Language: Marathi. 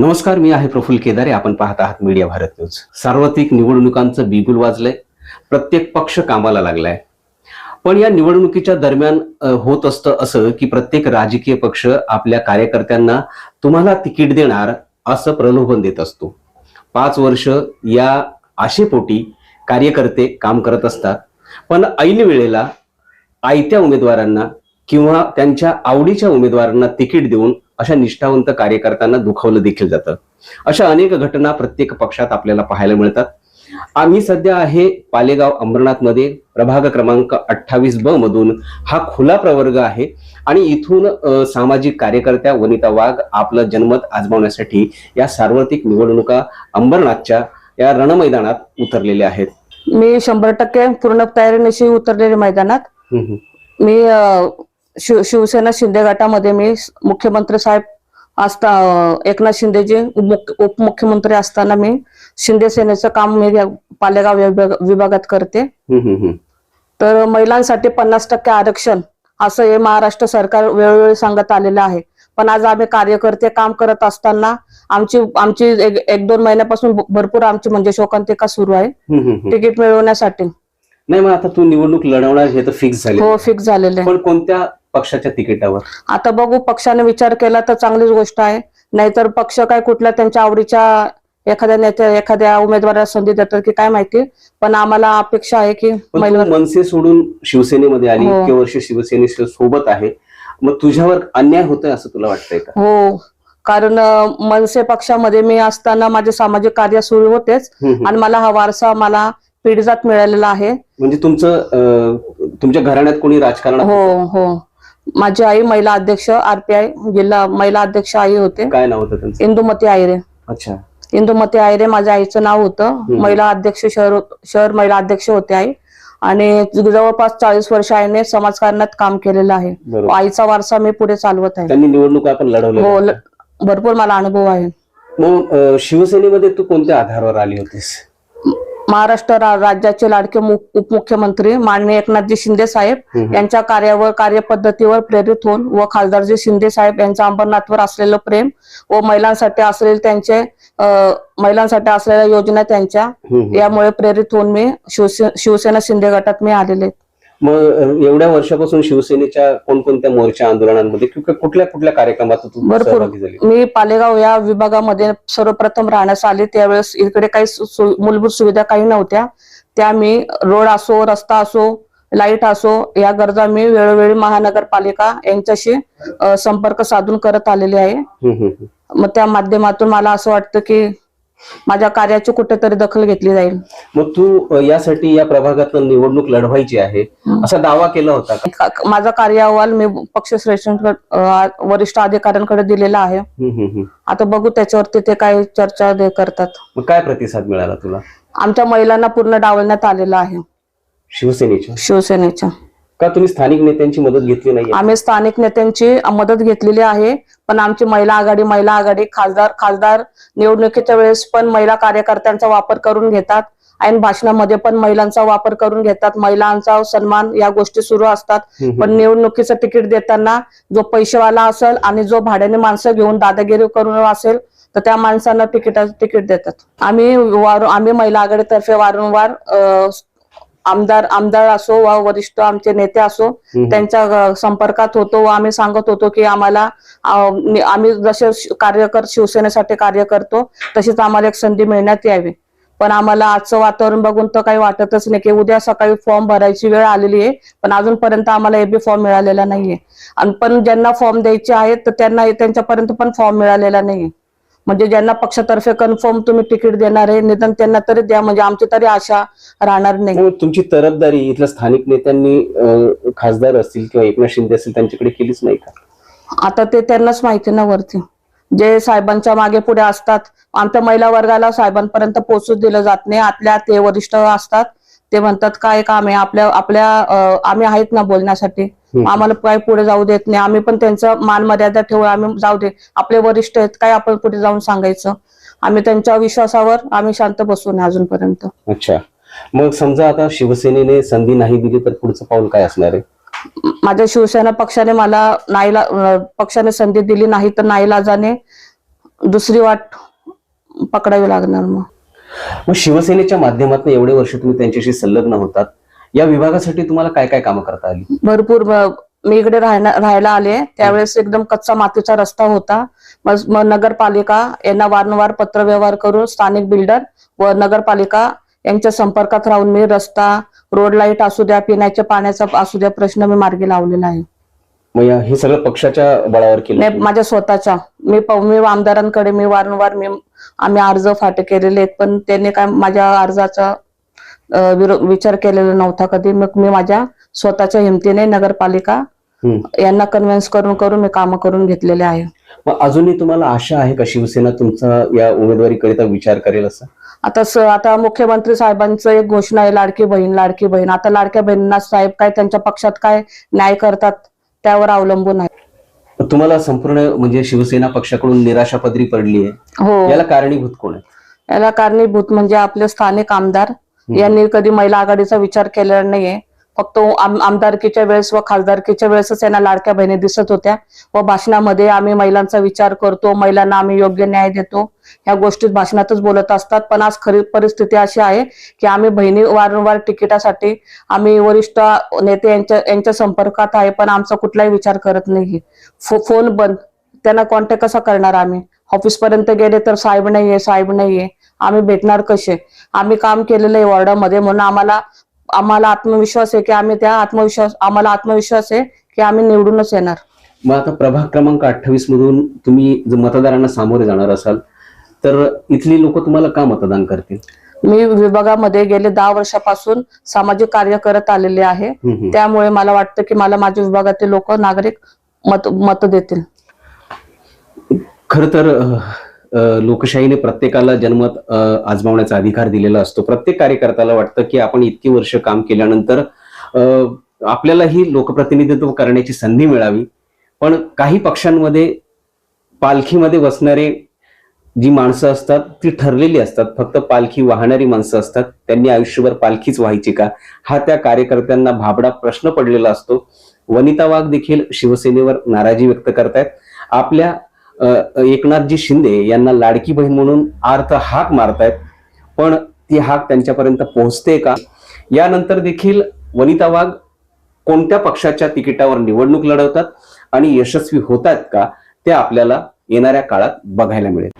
नमस्कार मी आहे प्रफुल्ल केदारे. आपण पाहत आहात मीडिया भारत न्यूज. सार्वत्रिक निवडणुकांचं बिगुल वाजलंय. प्रत्येक पक्ष कामाला लागलाय. पण या निवडणुकीच्या दरम्यान होत असतं असं की प्रत्येक राजकीय पक्ष आपल्या कार्यकर्त्यांना तुम्हाला तिकीट देणार असं प्रलोभन देत असतो. पाच वर्ष या आशेपोटी कार्यकर्ते काम करत असतात. पण ऐन वेळेला आयत्या उमेदवारांना किंवा त्यांच्या आवडीच्या उमेदवारांना तिकीट देऊन अशा निष्ठावंत कार्यकर्त्यांना दुखावलं देखील जातं. अशा अनेक घटना प्रत्येक पक्षात आपल्याला पाहायला मिळतात. आम्ही सध्या आहे पालेगाव अंबरनाथमध्ये प्रभाग क्रमांक अठ्ठावीस ब मधून. हा खुला प्रवर्ग आहे आणि इथून सामाजिक कार्यकर्त्या वनिता वाघ आपलं जनमत आजमावण्यासाठी या सार्वत्रिक निवडणुका अंबरनाथच्या या रणमैदानात उतरलेल्या आहेत. मी शंभर टक्के पूर्ण तयारीनिशी उतरलेले मैदानात. मी शिव शिवसेना शिंदे गटामध्ये मी मुख्यमंत्री साहेब असता एकनाथ उपमुख- उपमुख्यमंत्री असताना मी शिंदे सेनेचं काम मी पालेगाव विभाग- विभागात करते. तर महिलांसाठी पन्नास टक्के आरक्षण असं हे महाराष्ट्र सरकार वेळोवेळी सांगत आलेलं आहे. पण आज आम्ही कार्यकर्ते काम करत असताना आमची आमची एक एक दोन महिन्यापासून भरपूर आमची म्हणजे शोकांतिका सुरू आहे. तिकीट मिळवण्यासाठी. नाही मग आता तू निवडणूक लढवणार हे तर फिक्स झाले. हो फिक्स झालेले आहे. पण कोणत्या पक्षाच्या तिकिटावर? आता बघू पक्षाने विचार केला तर चांगलीच गोष्ट आहे. नाहीतर पक्ष काय कुठल्या त्यांच्या आवडीच्या एखाद्या नेत्या एखाद्या उमेदवाराला संधी देतात की काय माहिती. पण आम्हाला अपेक्षा आहे की मनसे सोडून शिवसेनेमध्ये आली हो. इतके वर्ष शिवसेने सोबत आहे. मग तुझ्यावर अन्याय होतोय असं तुला वाटतंय का? हो. कारण मनसे पक्षामध्ये मी असताना माझे सामाजिक कार्य सुरू होतेच. आणि मला हा वारसा मला पिढीजात मिळालेला आहे. म्हणजे तुमचं तुमच्या घराण्यात कोणी राजकारण हो हो. माझी आई महिला अध्यक्ष आरपीआय जिल्हा महिला अध्यक्ष आई होते. काय नाव होतं त्यांचं? इंदुमती आयरे. अच्छा. इंदुमती आयरे माझ्या आईचं नाव होतं. महिला अध्यक्ष शहर शहर महिला अध्यक्ष होते आई. आणि जवळपास चाळीस वर्ष आईने समाजकारणात काम केलेलं आहे. बरोबर. आईचा वारसा मी पुढे चालवत आहे. त्यांनी निवडणूक आपण लढवल्या हो ल- भरपूर मला अनुभव आहे. मग अं, शिवसेनेमध्ये तू कोणत्या आधारावर आली होतीस? महाराष्ट्र राज्याचे लाडके उपमुख्यमंत्री माननीय एकनाथजी शिंदे साहेब. यांच्या कार्यावर कार्यपद्धतीवर प्रेरित होऊन व खासदारजी शिंदे साहेब यांच्या अंबरनाथवर असलेलं प्रेम व महिलांसाठी असलेले त्यांचे महिलांसाठी असलेल्या योजना त्यांच्या. यामुळे प्रेरित होऊन मी शिवसे- शिवसेना शिंदे गटात मी आलेले. मग एवढ्या वर्षापासून शिवसेनेच्या कोणकोणत्या मोर्चा आंदोलनांमध्ये किंवा कुठल्या कुठल्या कार्यक्रमात भरपूर. मी पालेगाव या विभागामध्ये सर्वप्रथम राहण्यास आले त्यावेळेस इकडे काही मूलभूत सुविधा काही नव्हत्या त्या मी रोड असो रस्ता असो लाइट असो या गरजा मी वेळोवेळी महानगरपालिका यांच्याशी संपर्क साधून करत आलेले आहे. मग त्या माध्यमातून मला असं वाटतं की माझ्या कार्याची कुठेतरी दखल घेतली जाईल. मग तू यासाठी या प्रभागात निवडणूक लढवायची आहे. असा दावा केला होता का? माझा कार्य अहवाल मी पक्षश्रेष्ठ वरिष्ठ अधिकाऱ्यांकडे दिलेला आहे. आता बघू त्याच्यावरती ते काय चर्चा करतात. काय प्रतिसाद मिळाला तुला? आमच्या महिलांना पूर्ण डावलण्यात आलेलं आहे. शिवसेनेच्या? शिवसेनेच्या. का तुम्ही स्थानिक नेत्यांची मदत घेतली नाही आम्ही स्थानिक नेत्यांची मदत घेतलेली आहे पण आमची महिला आघाडी महिला आघाडी खासदार खासदार निवडणुकीच्या वेळेस पण महिला कार्यकर्त्यांचा वापर करून घेतात. ऐन भाषणामध्ये पण महिलांचा वापर करून घेतात. महिलांचा सन्मान या गोष्टी सुरू असतात. पण निवडणुकीचं तिकीट देताना जो पैसेवाला असेल आणि जो भाड्याने माणसं घेऊन दादागिरी करून असेल तर त्या माणसांना तिकीटाचं तिकीट देतात. आम्ही आम्ही महिला आघाडीतर्फे वारंवार आमदार आमदार असो वा वरिष्ठ आमचे नेते असो त्यांच्या संपर्कात होतो व आम्ही सांगत होतो की आम्हाला आम्ही जसे श- कार्य कर शिवसेनेसाठी कार्य करतो तशीच आम्हाला एक संधी मिळण्यात यावी. पण आम्हाला आजचं वातावरण बघून तर काही वाटतच नाही की उद्या सकाळी फॉर्म भरायची वेळ आलेली आहे पण अजूनपर्यंत आम्हाला एबी फॉर्म मिळालेला नाहीये. आणि पण ज्यांना फॉर्म द्यायचे आहेत तर त्यांना त्यांच्यापर्यंत पण फॉर्म मिळालेला नाहीये. म्हणजे ज्यांना पक्षातर्फे कन्फर्म तुम्ही तिकीट देणार आहे निदान त्यांना तरी द्या म्हणजे आमची तरी आशा राहणार नाही. मग तुमची तरफदारी इथल्या स्थानिक नेत्यांनी खासदार असतील किंवा एकनाथ शिंदे असतील त्यांच्याकडे केलीच नाही का? आता ते त्यांनाच माहिती ना वरती. जे साहेबांच्या मागे पुढे असतात आमच्या महिला वर्गाला साहेबांपर्यंत पोहोचू दिलं जात नाही. आतल्या ते वरिष्ठ असतात ते म्हणतात काय काम आहे? आपल्या आपल्या आम्ही आहेत ना बोलण्यासाठी. आम्हाला काय पुढे जाऊ देत नाही. आम्ही पण त्यांचं मान मर्यादा ठेवू आम्ही जाऊ दे. आपले वरिष्ठ आहेत काय आपण पुढे जाऊन सांगायचं? आम्ही त्यांच्या विश्वासावर आम्ही शांत बसू नये अजूनपर्यंत. अच्छा. मग समजा आता शिवसेनेने संधी नाही दिली तर पुढचं पाऊल काय असणार आहे? माझ्या शिवसेना पक्षाने मला नाईला पक्षाने संधी दिली नाही तर नाईलाजाने दुसरी वाट पकडावी लागणार मग. मग शिवसेनेच्या माध्यमातून एवढे वर्ष तुम्ही त्यांच्याशी संलग्न होतात. या विभागासाठी तुम्हाला काय काय कामं करता आली? भरपूर ब- मी इकडे राहण्या- राहायला आले. त्यावेळेस एकदम कच्चा मातीचा रस्ता होता. मग मग नगरपालिका यांना वारंवार पत्रव्यवहार करून स्थानिक बिल्डर व नगरपालिका यांच्या संपर्कात राहून मी रस्ता रोड लाइट असू द्या पिण्याच्या पाण्याचा असू द्या प्रश्न मी मार्गी लावलेला आहे. मग या- हे सगळं पक्षाच्या बळावर केलं नाही माझ्या स्वतःच्या. मी प- मी आमदारांकडे मी वारंवार मी आम्ही अर्ज फाटे केलेले आहेत पण त्यांनी काय माझ्या अर्जाचा विचार केलेला नव्हता कधी. मग मी माझ्या स्वतःच्या हिमतीने नगरपालिका. यांना कन्व्हिन्स करून करून मी कामं करून घेतलेले आहे. मग अजूनही तुम्हाला आशा आहे का शिवसेना तुमचा या उमेदवारीकरिता विचार करेल असं? आता आता मुख्यमंत्री साहेबांचं एक घोषणा आहे लाडकी बहीण लाडकी बहीण. आता लाडक्या बहिणींना साहेब काय त्यांच्या पक्षात काय न्याय करतात त्यावर अवलंबून आहे. तुम्हाला संपूर्ण म्हणजे शिवसेना पक्षाकडून निराशा पदरी पडली आहे. हो. याला कारणीभूत कोण आहे? याला कारणीभूत म्हणजे आपले स्थानिक आमदार यांनी कधी महिला आघाडीचा विचार केलेला नाहीये. फक्त आम- आमदारकीच्या वेळेस व खासदारकीच्या वेळेसच यांना लाडक्या बहिणी दिसत होत्या. व भाषणामध्ये आम्ही महिलांचा विचार करतो महिलांना आम्ही योग्य न्याय देतो. ह्या गोष्टीत भाषणातच बोलत असतात. पण आज खरी परिस्थिती अशी आहे की आम्ही बहिणी वारंवार तिकिटासाठी आम्ही वरिष्ठ नेते यांच्या यांच्या संपर्कात आहे पण आमचा कुठलाही विचार करत नाही फो- फोन बंद. त्यांना कॉन्टॅक्ट कसा करणार आम्ही? ऑफिस पर्यंत गेले तर साहेब नाहीये साहेब नाहीये. आम्ही भेटणार कसे? आम्ही काम केलेलं आहे वॉर्डामध्ये म्हणून आम्हाला आम्हाला आत्मविश्वास आहे की आम्ही त्या आत्मविश्वास आम्हाला आत्मविश्वास आहे की आम्ही निवडूनच येणार. मग आता प्रभाग क्रमांक अठ्ठावीस मधून तुम्ही मतदारांना सामोरे जाणार असाल तर इथली लोक तुम्हाला का मतदान करतील? मी विभागामध्ये गेले दहा वर्षापासून सामाजिक कार्य करत आलेले आहे. त्यामुळे मला वाटतं की मला माझ्या विभागातील लोक नागरिक मत मत देतील. खर तर लोकशाहीने प्रत्येकाला जन्मत आजमावण्याचा अधिकार दिलेला असतो. प्रत्येक कार्यकर्त्याला वाटतं की आपण इतकी वर्ष काम केल्यानंतर आपल्याला आपल्यालाही लोकप्रतिनिधित्व करण्याची संधी मिळावी. पण काही पक्षांमध्ये पालखीमध्ये बसणारे जी माणसं असतात ती ठरलेली असतात. फक्त पालखी वाहणारी माणसं असतात. त्यांनी आयुष्यभर पालखीच व्हायची का? हा त्या कार्यकर्त्यांना भाबडा प्रश्न पडलेला असतो. वनिता वाघ देखील शिवसेनेवर नाराजी व्यक्त करतायत. आपल्या एकनाथजी शिंदे यांना लाडकी बहीण म्हणून अर्थ हाक मारतायत. पण ती हाक त्यांच्यापर्यंत पोहोचते का? यानंतर देखील वनिता वाघ कोणत्या पक्षाच्या तिकिटावर निवडणूक लढवतात आणि यशस्वी होतात का? ते आपल्याला येणाऱ्या काळात बघायला मिळेल.